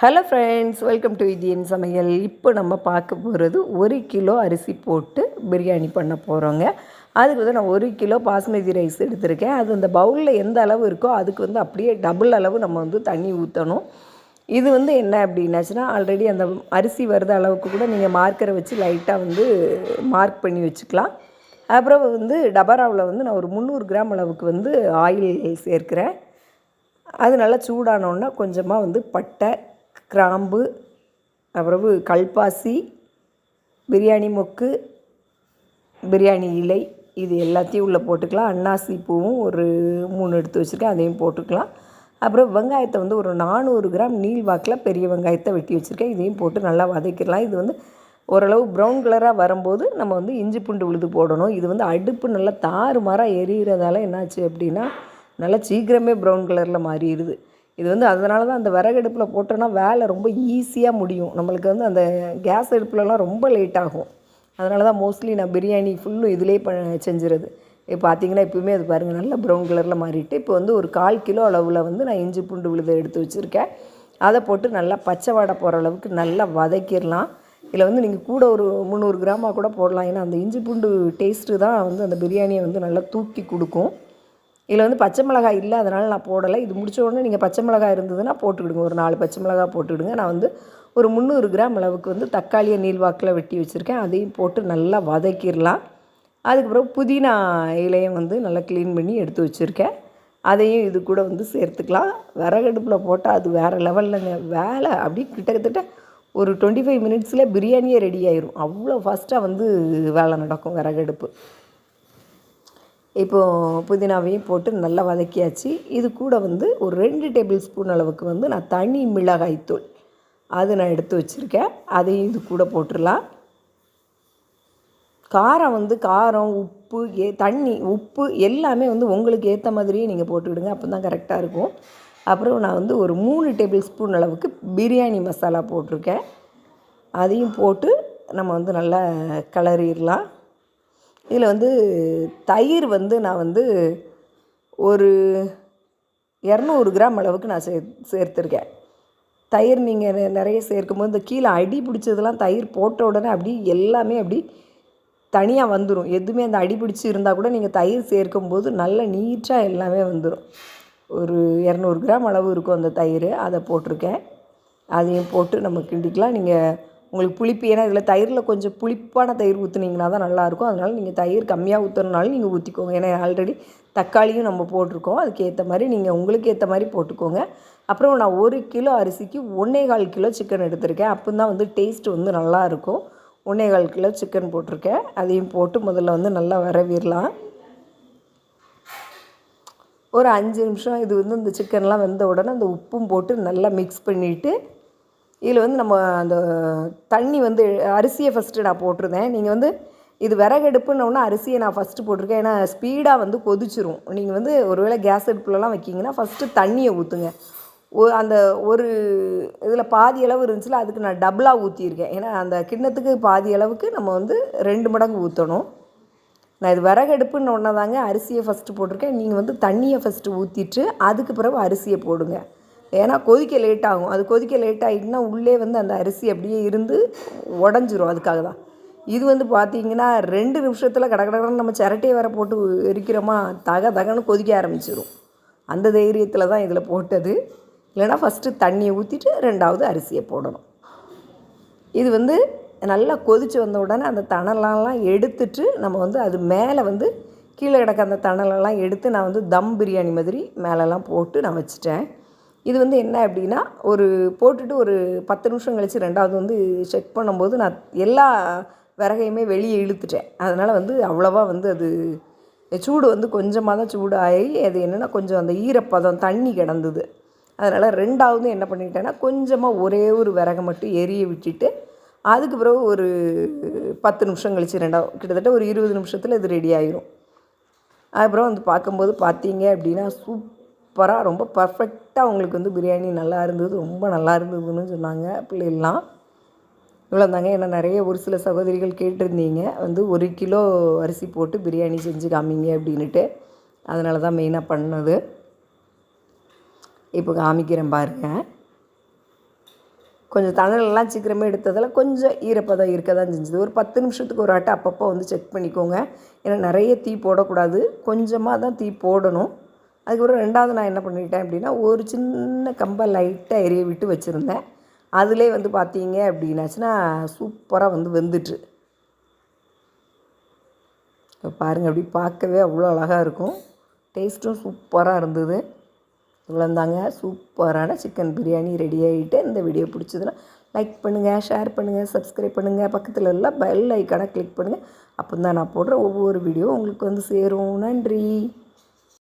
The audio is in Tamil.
Hello friends welcome to Indian Samayal இப்போ நம்ம பார்க்க போகிறது ஒரு கிலோ அரிசி போட்டு பிரியாணி பண்ண போகிறோங்க அதுக்கு வந்து நான் ஒரு கிலோ பாஸ்மதி ரைஸ் எடுத்திருக்கேன். அது அந்த பவுலில் எந்த அளவு இருக்கோ அதுக்கு வந்து அப்படியே டபுள் அளவு நம்ம வந்து தண்ணி ஊற்றணும் இது வந்து என்ன அப்படின்னாச்சுன்னா ஆல்ரெடி அந்த அரிசி வர்ற அளவுக்கு கூட நீங்கள் மார்க்கரை வச்சு லைட்டாக வந்து மார்க் பண்ணி வச்சுக்கலாம். அப்புறம் வந்து டபராவில் வந்து நான் ஒரு முந்நூறு கிராம் அளவுக்கு வந்து ஆயில் சேர்க்கிறேன். அது நல்லா சூடானோன்னா கொஞ்சமாக வந்து பட்டை கிராம்பு அப்புறவு கல்பாசி பிரியாணி மொக்கு பிரியாணி இலை இது எல்லாத்தையும் உள்ளே போட்டுக்கலாம். அன்னாசி பூவும் ஒரு மூணு எடுத்து வச்சுருக்கேன் அதையும் போட்டுக்கலாம். அப்புறம் வெங்காயத்தை வந்து ஒரு நானூறு கிராம் நீள் வாக்கில் பெரிய வெங்காயத்தை வெட்டி வச்சுருக்கேன். இதையும் போட்டு நல்லா வதக்கிடலாம். இது வந்து ஓரளவு ப்ரௌன் கலராக வரும்போது நம்ம வந்து இஞ்சி பூண்டு விழுது போடணும். இது வந்து அடுப்பு நல்லா தாறுமாறாக எரியிறதால என்னாச்சு அப்படின்னா நல்லா சீக்கிரமே ப்ரௌன் கலரில் மாறிடுது. இது வந்து அதனால தான் அந்த விறகு அடுப்பில் போட்டோன்னா வேலை ரொம்ப ஈஸியாக முடியும். நம்மளுக்கு வந்து அந்த கேஸ் அடுப்புலலாம் ரொம்ப லேட் ஆகும். அதனால தான் மோஸ்ட்லி நான் பிரியாணி ஃபுல்லும் இதிலே ப செஞ்சுறது இப்போ பார்த்தீங்கன்னா இப்போயுமே அது பாருங்கள் நல்லா ப்ரௌன் கலரில் மாறிட்டு இப்போ வந்து ஒரு கால் கிலோ அளவில் வந்து நான் இஞ்சி பூண்டு விழுதை எடுத்து வச்சுருக்கேன். அதை போட்டு நல்லா பச்சை வாடை போகிற அளவுக்கு நல்லா வதக்கிடலாம். இதில் வந்து நீங்கள் கூட ஒரு முந்நூறு கிராமாக கூட போடலாம். ஏன்னா அந்த இஞ்சி பூண்டு டேஸ்ட்டு தான் வந்து அந்த பிரியாணியை வந்து நல்லா தூக்கி கொடுக்கும். இதில் வந்து பச்சை மிளகாய் இல்லை அதனால் நான் போடலை. இது முடிச்ச உடனே நீங்கள் பச்சை மிளகாய் இருந்ததுன்னா போட்டுக்கிடுங்க ஒரு நாலு பச்சை மிளகாய் போட்டுக்கிடுங்க நான் வந்து ஒரு முந்நூறு கிராம் அளவுக்கு வந்து தக்காளியை நீள்வாக்கில் வெட்டி வச்சுருக்கேன். அதையும் போட்டு நல்லா வதக்கிடலாம். அதுக்கப்புறம் புதினா இலையும் வந்து நல்லா க்ளீன் பண்ணி எடுத்து வச்சுருக்கேன். அதையும் இது கூட வந்து சேர்த்துக்கலாம். விறகடுப்பில் போட்டால் அது வேறு லெவல்லங்க வேலை. அப்படி கிட்டத்தட்ட ஒரு டுவெண்ட்டி ஃபைவ் மினிட்ஸில் பிரியாணியே ரெடி ஆயிரும். அவ்வளோ ஃபாஸ்ட்டாக வந்து வேலை நடக்கும் விறகடுப்பு இப்போது புதினாவையும் போட்டு நல்லா வதக்கியாச்சு. இது கூட வந்து ஒரு ரெண்டு டேபிள் ஸ்பூன் அளவுக்கு வந்து நான் தனி மிளகாய்த்தூள் அது நான் எடுத்து வச்சுருக்கேன். அதையும் இது கூட போட்டுடலாம். காரம் வந்து காரம் உப்பு ஏ தண்ணி உப்பு எல்லாமே வந்து உங்களுக்கு ஏற்ற மாதிரியே நீங்கள் போட்டுக்கிடுங்க. அப்போ தான் கரெக்டாக இருக்கும். அப்புறம் நான் வந்து ஒரு மூணு டேபிள் ஸ்பூன் அளவுக்கு பிரியாணி மசாலா போட்டிருக்கேன். அதையும் போட்டு நம்ம வந்து நல்லா கிளறிடலாம். இதில் வந்து தயிர் வந்து நான் வந்து ஒரு இரநூறு கிராம் அளவுக்கு நான் சே சேர்த்துருக்கேன். தயிர் நீங்கள் நிறைய சேர்க்கும்போது இந்த கீழே அடி பிடிச்சதெல்லாம் தயிர் போட்ட உடனே அப்படி எல்லாமே அப்படி தனியாக வந்துடும் எதுவுமே அந்த அடி பிடிச்சி இருந்தால் கூட நீங்கள் தயிர் சேர்க்கும்போது நல்ல நீட்டாக எல்லாமே வந்துடும் ஒரு இரநூறு கிராம் அளவு இருக்கும் அந்த தயிர். அதை போட்டிருக்கேன். அதையும் போட்டு நம்ம கிண்டிக்கலாம். நீங்கள் உங்களுக்கு புளிப்பு ஏன்னா இதில் தயிரில் கொஞ்சம் புளிப்பான தயிர் ஊற்றுனீங்கன்னா தான் நல்லாயிருக்கும். அதனால் நீங்கள் தயிர் கம்மியாக ஊற்றுறனாலும் நீங்கள் ஊற்றிக்கோங்க ஏன்னா ஆல்ரெடி தக்காளியும் நம்ம போட்டிருக்கோம். அதுக்கேற்ற மாதிரி நீங்கள் உங்களுக்கு ஏற்ற மாதிரி போட்டுக்கோங்க. அப்புறம் நான் ஒரு கிலோ அரிசிக்கு ஒன்றே கால் கிலோ சிக்கன் எடுத்திருக்கேன். அப்போ தான் வந்து டேஸ்ட் வந்து நல்லாயிருக்கும். ஒன்றே கால் கிலோ சிக்கன் போட்டிருக்கேன். அதையும் போட்டு முதல்ல வந்து நல்லா வரவிடலாம் ஒரு அஞ்சு நிமிஷம் இது வந்து இந்த சிக்கன்லாம் வெந்த உடனே அந்த உப்பும் போட்டு நல்லா மிக்ஸ் பண்ணிவிட்டு இதில் வந்து நம்ம அந்த தண்ணி வந்து அரிசியை ஃபஸ்ட்டு நான் போட்டிருந்தேன். நீங்கள் வந்து இது விறகடுப்புன்னொன்னா அரிசியை நான் ஃபஸ்ட்டு போட்டிருக்கேன். ஏன்னா ஸ்பீடாக வந்து கொதிச்சிரும். நீங்கள் வந்து ஒருவேளை கேஸ் அடுப்புலலாம் வைக்கிங்கன்னா ஃபஸ்ட்டு தண்ணியை ஊற்றுங்க ஓ அந்த ஒரு இதில் பாதி அளவு இருந்துச்சுல அதுக்கு நான் டபுளாக ஊற்றியிருக்கேன் ஏன்னா அந்த கிண்ணத்துக்கு பாதி அளவுக்கு நம்ம வந்து ரெண்டு மடங்கு ஊற்றணும் நான் இது விறகடுப்புன்னு ஒன்றா தாங்க அரிசியை ஃபஸ்ட்டு போட்டிருக்கேன். நீங்கள் வந்து தண்ணியை ஃபஸ்ட்டு ஊற்றிட்டு அதுக்கு பிறகு அரிசியை போடுங்க. ஏன்னா கொதிக்க லேட் ஆகும் அது கொதிக்க லேட் ஆகிட்டுனா உள்ளே வந்து அந்த அரிசி அப்படியே இருந்து உடஞ்சிரும் அதுக்காக தான். இது வந்து பார்த்தீங்கன்னா ரெண்டு நிமிஷத்தில் கட நம்ம சிரட்டையை வேற போட்டு எரிக்கிறோமா? தக தகன்னு கொதிக்க ஆரம்பிச்சிடும் அந்த தைரியத்தில் தான் இதில் போட்டது. இல்லைனா ஃபஸ்ட்டு தண்ணியை ஊற்றிட்டு ரெண்டாவது அரிசியை போடணும். இது வந்து நல்லா கொதித்து வந்த உடனே அந்த தணலெல்லாம் எடுத்துட்டு நம்ம வந்து அது மேலே வந்து கீழே கிடக்க அந்த தணலெல்லாம் எடுத்து நான் வந்து தம் பிரியாணி மாதிரி மேலெல்லாம் போட்டு நான் வச்சுட்டேன். இது வந்து என்ன அப்படின்னா ஒரு போட்டுட்டு ஒரு பத்து நிமிஷம் கழித்து ரெண்டாவது வந்து செக் பண்ணும்போது நான் எல்லா விறகையுமே வெளியே இழுத்துட்டேன். அதனால் வந்து அவ்வளோவா வந்து அது சூடு வந்து கொஞ்சமாக தான் சூடு ஆகி அது என்னென்னா கொஞ்சம் அந்த ஈரப்பதம் தண்ணி கிடந்தது. அதனால் ரெண்டாவது என்ன பண்ணிட்டேன்னா கொஞ்சமாக ஒரே ஒரு விறகை மட்டும் எரிய விட்டுட்டு அதுக்கு பிறகு ஒரு பத்து நிமிஷம் கழித்து ரெண்டாவது கிட்டத்தட்ட ஒரு இருபது நிமிஷத்தில் இது ரெடி ஆயிரும். அதுக்கப்புறம் வந்து பார்க்கும்போது பார்த்தீங்க அப்படின்னா சூப் சூப்பராக ரொம்ப பர்ஃபெக்டாக அவங்களுக்கு வந்து பிரியாணி நல்லா இருந்தது ரொம்ப நல்லா இருந்ததுன்னு சொன்னாங்க பிள்ளைகள்லாம். இவ்வளோ தாங்க. ஏன்னா நிறைய ஒரு சில சகோதரிகள் கேட்டிருந்தீங்க. வந்து ஒரு கிலோ அரிசி போட்டு பிரியாணி செஞ்சு காமிங்க அப்படின்ட்டு அதனால தான் மெயினாக பண்ணது. இப்போ காமிக்கிறேன் பாருங்கள் கொஞ்சம் தணலெல்லாம் சீக்கிரமே எடுத்ததில் கொஞ்சம் ஈரப்பதம் இருக்க தான் செஞ்சுது. ஒரு பத்து நிமிஷத்துக்கு ஒரு ஆட்டை அப்பப்போ வந்து செக் பண்ணிக்கோங்க. ஏன்னா நிறைய தீ போடக்கூடாது. கொஞ்சமாக தான் தீ போடணும். அதுக்கப்புறம் ரெண்டாவது நான் என்ன பண்ணிட்டேன் அப்படின்னா ஒரு சின்ன கம்பை லைட்டாக எரிய விட்டு வச்சுருந்தேன். அதிலே வந்து பார்த்தீங்க அப்படின்னாச்சுன்னா சூப்பராக வந்து வெந்துட்டு. இப்போ பாருங்கள் அப்படி பார்க்கவே அவ்வளோ அழகாக இருக்கும். டேஸ்ட்டும் சூப்பராக இருந்தது. இவ்வளோந்தாங்க சூப்பரான சிக்கன் பிரியாணி ரெடி ஆகிட்டு இந்த வீடியோ பிடிச்சதுன்னா லைக் பண்ணுங்கள் ஷேர் பண்ணுங்கள் சப்ஸ்கிரைப் பண்ணுங்கள் பக்கத்தில் எல்லாம் பெல் ஐக்கானை கிளிக் பண்ணுங்கள் அப்போ தான் நான் போடுற ஒவ்வொரு வீடியோ உங்களுக்கு வந்து சேரும். நன்றி.